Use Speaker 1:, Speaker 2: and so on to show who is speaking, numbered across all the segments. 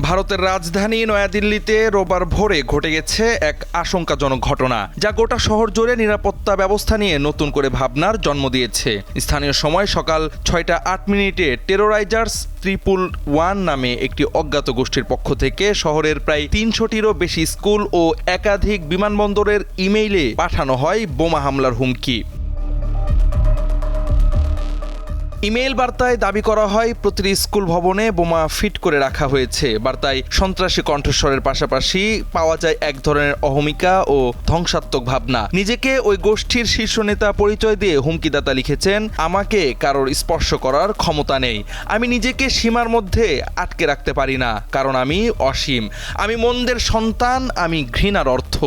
Speaker 1: ভারতের রাজধানী নয়াদিল্লিতে রোববার ভোরে ঘটে গেছে এক আশঙ্কাজনক ঘটনা, যা গোটা শহর জুড়ে নিরাপত্তা ব্যবস্থা নিয়ে নতুন করে ভাবনার জন্ম দিয়েছে। স্থানীয় সময় সকাল ছয়টা আট মিনিটে টেরোরাইজার্স ত্রিপুল ওয়ান নামে একটি অজ্ঞাত গোষ্ঠীর পক্ষ থেকে শহরের প্রায় তিনশোটিরও বেশি স্কুল ও একাধিক বিমানবন্দরের ইমেইলে পাঠানো হয় বোমা হামলার হুমকি। ইমেইল বার্তায় দাবি করা হয়, প্রতিটি স্কুল ভবনে বোমা ফিট করে রাখা হয়েছে। বার্তায় সন্ত্রাসী কণ্ঠস্বরের পাশাপাশি পাওয়া যায় এক ধরনের অহমিকা ও ধ্বংসাত্মক ভাবনা। নিজেকে ওই গোষ্ঠীর শীর্ষ নেতা পরিচয় দিয়ে হুমকিদাতা লিখেছেন, আমাকে কারোর স্পর্শ করার ক্ষমতা নেই। আমি নিজেকে সীমার মধ্যে আটকে রাখতে পারি না, কারণ আমি অসীম। আমি মন্দের সন্তান, আমি ঘৃণার অর্থ।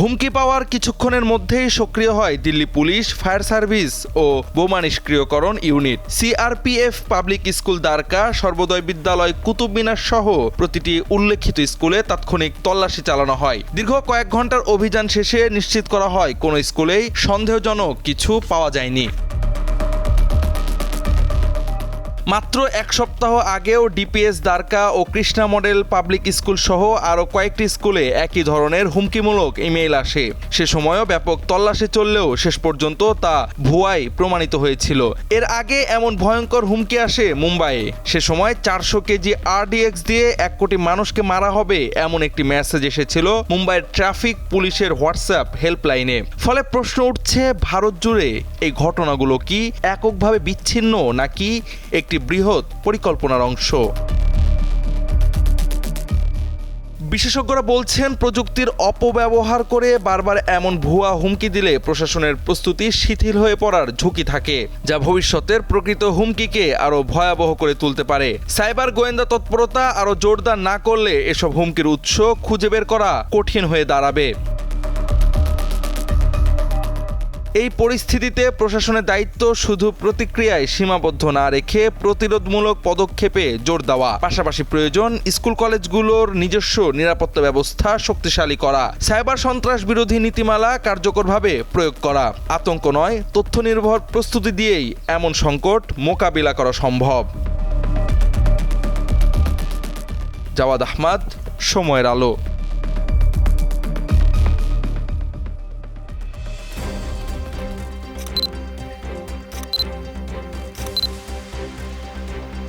Speaker 1: হুমকি পাওয়ার কিছুক্ষণের মধ্যেই সক্রিয় হয় দিল্লি পুলিশ, ফায়ার সার্ভিস ও বোমা নিষ্ক্রিয়করণ unit. CRPF public school Dwarka, Sarvodaya Vidyalaya Qutub Minar সহ প্রতিটি উল্লেখিত স্কুলে তাৎক্ষণিক তল্লাশি চালানো হয়। দীর্ঘ কয়েক ঘণ্টার অভিযান শেষে নিশ্চিত করা হয়, কোনো স্কুলেই সন্দেহজনক কিছু পাওয়া যায়নি। মাত্র এক সপ্তাহ আগেও ডিপিএস দ্বারকা ও কৃষ্ণা মডেল পাবলিক স্কুল সহ আরও কয়েকটি স্কুলে একই ধরনের হুমকিমূলক ইমেইল আসে। সে সময়ও ব্যাপক তল্লাশি চললেও শেষ পর্যন্ত তা ভুয়াই প্রমাণিত হয়েছিল। এর আগে এমন ভয়ঙ্কর হুমকি আসে মুম্বাইয়ে। সে সময় চারশো কেজি আরডিএক্স দিয়ে এক কোটি মানুষকে মারা হবে এমন একটি মেসেজ এসেছিল মুম্বাইয়ের ট্রাফিক পুলিশের হোয়াটসঅ্যাপ হেল্পলাইনে। ফলে প্রশ্ন উঠছে, ভারত জুড়ে এই ঘটনাগুলো কি এককভাবে বিচ্ছিন্ন নাকি একটি বৃহৎ পরিকল্পনার অংশ। বিশেষজ্ঞরা বলছেন, প্রযুক্তির অপব্যবহার করে বারবার এমন ভুয়া হুমকি দিলে প্রশাসনের প্রস্তুতি শিথিল হয়ে পড়ার ঝুঁকি থাকে, যা ভবিষ্যতের প্রকৃত হুমকিকে আরও ভয়াবহ করে তুলতে পারে। সাইবার গোয়েন্দা তৎপরতা আরও জোরদার না করলে এসব হুমকির উৎস খুঁজে বের করা কঠিন হয়ে দাঁড়াবে। এই পরিস্থিতিতে প্রশাসনের দায়িত্ব শুধু প্রতিক্রিয়ায় সীমাবদ্ধ না রেখে প্রতিরোধমূলক পদক্ষেপে জোর দেওয়া। পাশাপাশি প্রয়োজন স্কুল কলেজগুলোর নিজস্ব নিরাপত্তা ব্যবস্থা শক্তিশালী করা, সাইবার সন্ত্রাস বিরোধী নীতিমালা কার্যকরভাবে প্রয়োগ করা। আতঙ্ক নয় তথ্য নির্ভর প্রস্তুতি দিয়েই এমন সংকট মোকাবিলা করা সম্ভব। জাওয়াদ আহমদ, সময়ের আলো।